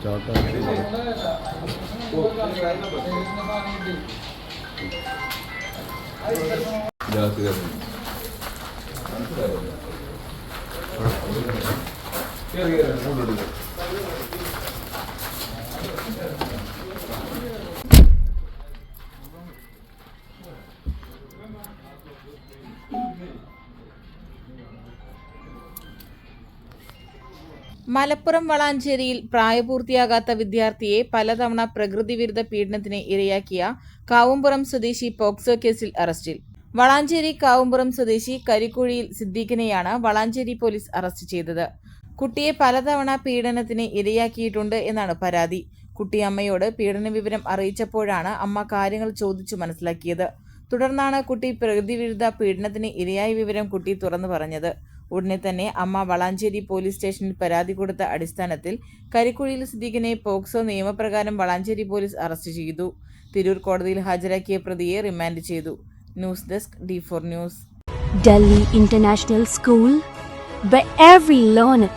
Start Thank you. Malappuram വളാഞ്ചേരിയിൽ പ്രായപൂർത്തിയാകാത്ത വിദ്യാർത്ഥിയെ പലതവണ പ്രകൃതിവിരുദ്ധ പീഡനത്തിന് ഇരയാക്കിയ കാവുംപുറം സ്വദേശി പോക്സോ കേസിൽ അറസ്റ്റിൽ. വളാഞ്ചേരി കാവുംപുറം സ്വദേശി കരിക്കുഴിയിൽ സിദ്ദീഖിനെയാണ് വളാഞ്ചേരി പോലീസ് അറസ്റ്റ് ചെയ്തത്. കുട്ടിയെ പലതവണ പീഡനത്തിന് ഇരയാക്കിയിട്ടുണ്ട് എന്നാണ് പരാതി. കുട്ടി അമ്മയോട് പീഡന വിവരം അറിയിച്ചപ്പോഴാണ് അമ്മ കാര്യങ്ങൾ ചോദിച്ചു മനസ്സിലാക്കിയത്. തുടർന്നാണ് കുട്ടി പ്രകൃതിവിരുദ്ധ പീഡനത്തിന് ഇരയായ വിവരം കുട്ടി തുറന്നു പറഞ്ഞത്. ഉടനെ തന്നെ അമ്മ വളാഞ്ചേരി പോലീസ് സ്റ്റേഷനിൽ പരാതി കൊടുത്ത അടിസ്ഥാനത്തിൽ കരിക്കുഴിയിൽ സിദ്ദീഖിനെ പോക്സോ നിയമപ്രകാരം വളാഞ്ചേരി പോലീസ് അറസ്റ്റ് ചെയ്തു. തിരൂർ കോടതിയിൽ ഹാജരാക്കിയ പ്രതിയെ റിമാൻഡ് ചെയ്തു. News desk D four news. Delhi International School where every learner.